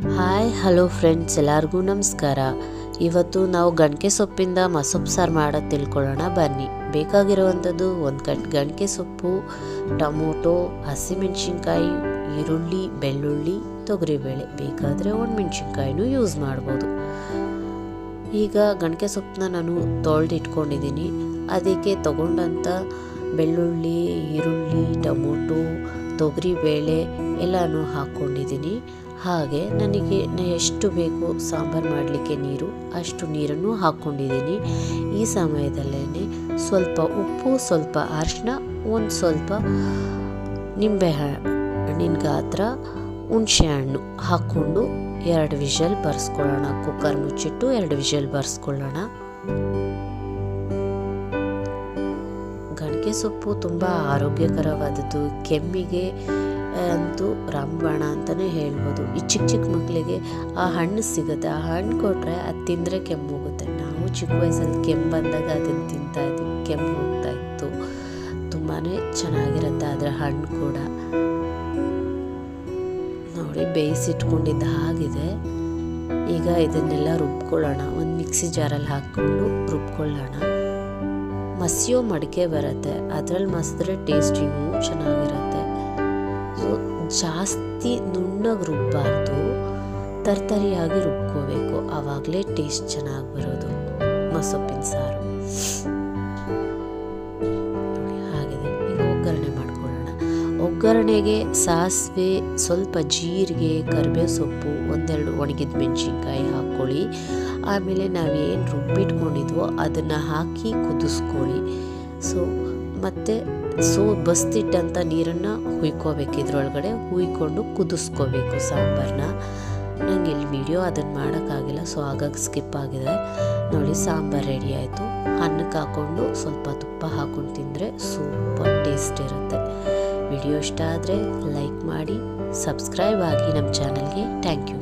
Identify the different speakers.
Speaker 1: Hi, hello friends, ಎಲ್ಲರಿಗೂ ನಮಸ್ಕಾರ. ಇವತ್ತು ನಾವು ಗಣಕೆ ಸೊಪ್ಪಿಂದ ಮಸೊಪ್ಪು ಸಾರು ಮಾಡೋದು ತಿಳ್ಕೊಳ್ಳೋಣ, ಬನ್ನಿ. ಬೇಕಾಗಿರುವಂಥದ್ದು ಒಂದು ಕಟ್ ಗಣಕೆ ಸೊಪ್ಪು, ಟೊಮೊಟೊ, ಹಸಿಮೆಣ್ಸಿನ್ಕಾಯಿ, ಈರುಳ್ಳಿ, ಬೆಳ್ಳುಳ್ಳಿ, ತೊಗರಿಬೇಳೆ. ಬೇಕಾದರೆ ಒಣಮೆಣ್ಸಿನ್ಕಾಯಿನೂ ಯೂಸ್ ಮಾಡ್ಬೋದು. ಈಗ ಗಣಕೆ ಸೊಪ್ಪನ್ನ ನಾನು ತೊಳೆದಿಟ್ಕೊಂಡಿದ್ದೀನಿ. ಅದಕ್ಕೆ ತಗೊಂಡಂಥ ಬೆಳ್ಳುಳ್ಳಿ, ಈರುಳ್ಳಿ, ಟೊಮೊಟೊ, ತೊಗರಿಬೇಳೆ ಎಲ್ಲನೂ ಹಾಕ್ಕೊಂಡಿದ್ದೀನಿ ಹಾಗೆ ನನಗೆ ಎಷ್ಟು ಬೇಕು ಸಾಂಬಾರು ಮಾಡಲಿಕ್ಕೆ ನೀರು, ಅಷ್ಟು ನೀರನ್ನು ಹಾಕ್ಕೊಂಡಿದ್ದೀನಿ. ಈ ಸಮಯದಲ್ಲೇ ಸ್ವಲ್ಪ ಉಪ್ಪು, ಸ್ವಲ್ಪ ಅರಿಶಿನ ಒಂದು ಸ್ವಲ್ಪ ನಿಂಬೆ ಹಣ್ಣಿನ ಗಾತ್ರ, ಹುಣಸೆ ಹಣ್ಣು ಹಾಕ್ಕೊಂಡು ಎರಡು ವಿಷಲ್ ಬರ್ಸ್ಕೊಳ್ಳೋಣ. ಕುಕ್ಕರ್ ಮುಚ್ಚಿಟ್ಟು ಎರಡು ವಿಷಲ್ ಬರ್ಸ್ಕೊಳ್ಳೋಣ. ಗಣಿಕೆ ಸೊಪ್ಪು ತುಂಬ ಆರೋಗ್ಯಕರವಾದದ್ದು. ಕೆಮ್ಮಿಗೆ ಅಂತೂ ರಾಮಬಾಣ ಅಂತಲೇ ಹೇಳ್ಬೋದು. ಈ ಚಿಕ್ಕ ಚಿಕ್ಕ ಮಕ್ಕಳಿಗೆ ಆ ಹಣ್ಣು ಸಿಗುತ್ತೆ. ಆ ಹಣ್ಣು ಕೊಟ್ಟರೆ ಅದು ತಿಂದರೆ ಕೆಮ್ಮು ಹೋಗುತ್ತೆ. ನಾವು ಚಿಕ್ಕ ವಯಸ್ಸಲ್ಲಿ ಕೆಮ್ಮು ಬಂದಾಗ ಅದನ್ನು ತಿಂತಾ ಇದ್ವಿ. ಕೆಮ್ಮು ಹೋಗ್ತಾ ಇತ್ತು. ತುಂಬಾ ಚೆನ್ನಾಗಿರುತ್ತೆ ಅದರ ಹಣ್ಣು ಕೂಡ. ನೋಡಿ, ಬೇಯಿಸಿಟ್ಕೊಂಡಿದ್ದ ಹಾಗಿದೆ. ಈಗ ಇದನ್ನೆಲ್ಲ ರುಬ್ಕೊಳ್ಳೋಣ. ಒಂದು ಮಿಕ್ಸಿ ಜಾರಲ್ಲಿ ಹಾಕ್ಕೊಂಡು ರುಬ್ಕೊಳ್ಳೋಣ. ಮಸಿಯೋ ಮಡಿಕೆ ಬರುತ್ತೆ. ಅದರಲ್ಲಿ ಮಸಿದ್ರೆ ಟೇಸ್ಟ್ ಇನ್ನೂ ಚೆನ್ನಾಗಿರುತ್ತೆ. ಜಾಸ್ತಿ ನುಣ್ಣಗೆ ರುಬ್ಬಾರ್ದು ತರ್ತರಿಯಾಗಿ ರುಬ್ಕೋಬೇಕು. ಆವಾಗಲೇ ಟೇಸ್ಟ್ ಚೆನ್ನಾಗಿ ಬರೋದು ಮಸೊಪ್ಪಿನ ಸಾರು. ನೋಡಿ ಈಗ ಒಗ್ಗರಣೆ ಮಾಡ್ಕೊಳ್ಳೋಣ. ಒಗ್ಗರಣೆಗೆ ಸಾಸಿವೆ, ಸ್ವಲ್ಪ ಜೀರಿಗೆ, ಕರಿಬೇವು ಸೊಪ್ಪು, ಒಂದೆರಡು ಒಣಗಿದ ಮೆಣಸಿನ್ಕಾಯಿ ಹಾಕ್ಕೊಳ್ಳಿ. ಆಮೇಲೆ ನಾವೇನು ರುಬ್ಬಿಟ್ಕೊಂಡಿದ್ವೋ ಅದನ್ನು ಹಾಕಿ ಕುದಿಸ್ಕೊಳ್ಳಿ. ಸೊ ಮತ್ತು ಸೋ ಬಸ್ತಿಟ್ಟಂಥ ನೀರನ್ನು ಹುಯ್ಕೋಬೇಕು. ಇದ್ರೊಳಗಡೆ ಹುಯ್ಕೊಂಡು ಕುದಿಸ್ಕೋಬೇಕು ಸಾಂಬಾರನ್ನ ನಂಗೆ ಇಲ್ಲಿ ವಿಡಿಯೋ ಅದನ್ನು ಮಾಡೋಕ್ಕಾಗಿಲ್ಲ ಸೊ ಹಾಗಾಗಿ ಸ್ಕಿಪ್ ಆಗಿದೆ. ನೋಡಿ, ಸಾಂಬಾರು ರೆಡಿ ಆಯಿತು. ಅನ್ನಕ್ಕೆ ಹಾಕ್ಕೊಂಡು ಸ್ವಲ್ಪ ತುಪ್ಪ ಹಾಕ್ಕೊಂಡು ತಿಂದರೆ ಸೂಪರ್ ಟೇಸ್ಟ್ ಇರುತ್ತೆ. ವಿಡಿಯೋ ಇಷ್ಟ ಆದರೆ ಲೈಕ್ ಮಾಡಿ ಸಬ್ಸ್ಕ್ರೈಬ್ ಆಗಿ ನಮ್ಮ ಚಾನಲ್ಗೆ ಥ್ಯಾಂಕ್ ಯು